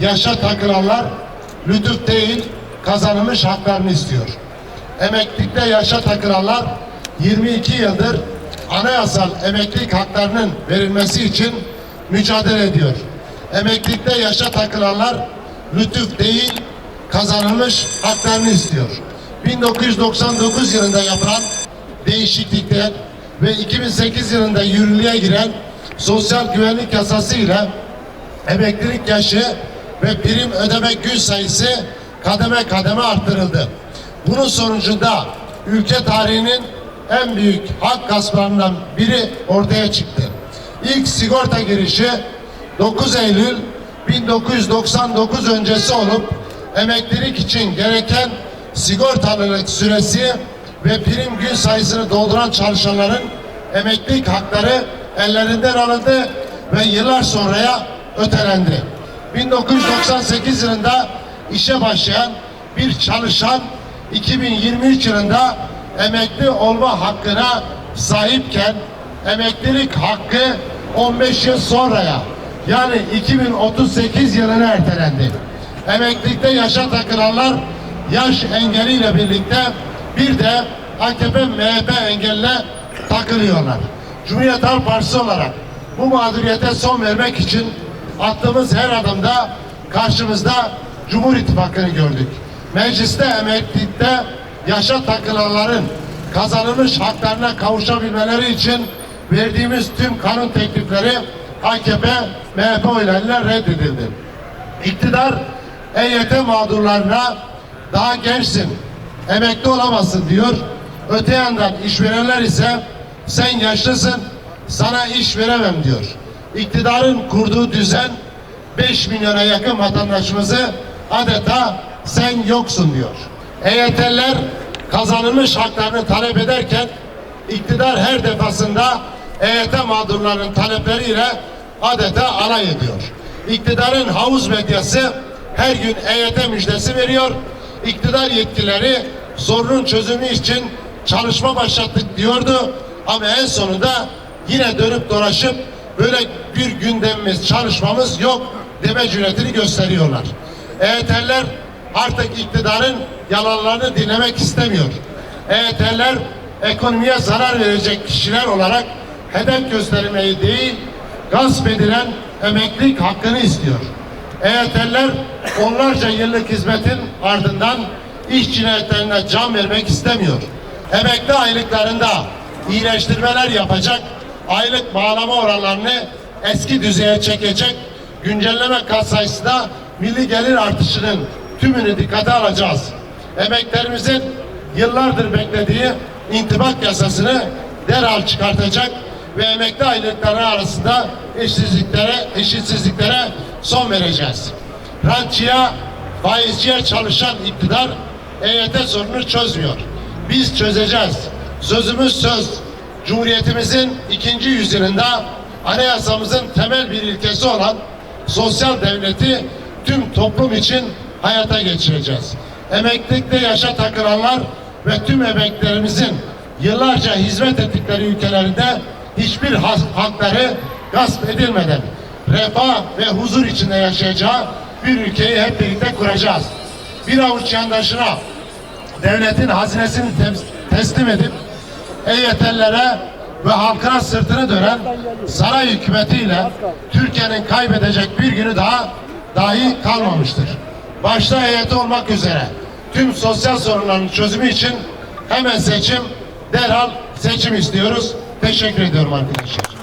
Yaşa takılanlar lütuf değil kazanılmış haklarını istiyor. Emeklilikte yaşa takılanlar 22 yıldır anayasal emeklilik haklarının verilmesi için mücadele ediyor. Emeklilikte yaşa takılanlar lütuf değil kazanılmış haklarını istiyor. 1999 yılında yapılan değişiklikler ve 2008 yılında yürürlüğe giren sosyal güvenlik yasası ile emeklilik yaşı ve prim ödeme gün sayısı kademe kademe arttırıldı. Bunun sonucunda ülke tarihinin en büyük hak gasplarından biri ortaya çıktı. İlk sigorta girişi 9 Eylül 1999 öncesi olup emeklilik için gereken sigortalılık süresi ve prim gün sayısını dolduran çalışanların emeklilik hakları ellerinden alındı ve yıllar sonraya ötelendi. 1998 yılında işe başlayan bir çalışan 2023 yılında emekli olma hakkına sahipken emeklilik hakkı 15 yıl sonraya yani 2038 yılına ertelendi. Emeklilikte yaşa takılanlar yaş engeliyle birlikte bir de AKP MHP engeline takılıyorlar. Cumhuriyet Halk Partisi olarak bu mağduriyete son vermek için attığımız her adımda karşımızda Cumhur İttifakı'nı gördük. Mecliste emeklilikte yaşa takılanların kazanılmış haklarına kavuşabilmeleri için verdiğimiz tüm kanun teklifleri AKP, MHP oylarıyla reddedildi. İktidar EYT mağdurlarına daha gençsin, emekli olamazsın diyor. Öte yandan işverenler ise sen yaşlısın, sana iş veremem diyor. İktidarın kurduğu düzen 5 milyona yakın vatandaşımızı adeta sen yoksun diyor. EYT'liler kazanılmış haklarını talep ederken iktidar her defasında EYT mağdurlarının talepleriyle adeta alay ediyor. İktidarın havuz medyası her gün EYT müjdesi veriyor. İktidar yetkileri sorunun çözümü için çalışma başlattık diyordu. Ama en sonunda yine dönüp dolaşıp böyle bir gündemimiz, çalışmamız yok deme cüretini gösteriyorlar. EYT'liler artık iktidarın yalanlarını dinlemek istemiyor. EYT'liler ekonomiye zarar verecek kişiler olarak hedef gösterilmeyi değil, gasp edilen emeklilik hakkını istiyor. EYT'liler onlarca yıllık hizmetin ardından iş cinayetlerine can vermek istemiyor. Emekli aylıklarında iyileştirmeler yapacak, aylık bağlama oranlarını eski düzeye çekecek, güncelleme katsayısında milli gelir artışının tümünü dikkate alacağız. Emeklerimizin yıllardır beklediği intibak yasasını derhal çıkartacak ve emekli aylıkları arasında eşitsizliklere, eşitsizliklere son vereceğiz. Rantçıya, faizciye çalışan iktidar EYT sorununu çözmüyor. Biz çözeceğiz. Sözümüz söz. Cumhuriyetimizin ikinci yüzyılında anayasamızın temel bir ilkesi olan sosyal devleti tüm toplum için hayata geçireceğiz. Emeklilikte yaşa takılanlar ve tüm emeklerimizin yıllarca hizmet ettikleri ülkelerinde hiçbir hakları gasp edilmeden refah ve huzur içinde yaşayacağı bir ülkeyi hep birlikte kuracağız. Bir avuç yandaşına devletin hazinesini teslim edip EYT'lilere ve halkına sırtını dönen saray hükümetiyle Türkiye'nin kaybedecek bir günü daha dahi kalmamıştır. Başta EYT olmak üzere tüm sosyal sorunların çözümü için hemen seçim, derhal seçim istiyoruz. Teşekkür ediyorum arkadaşlar.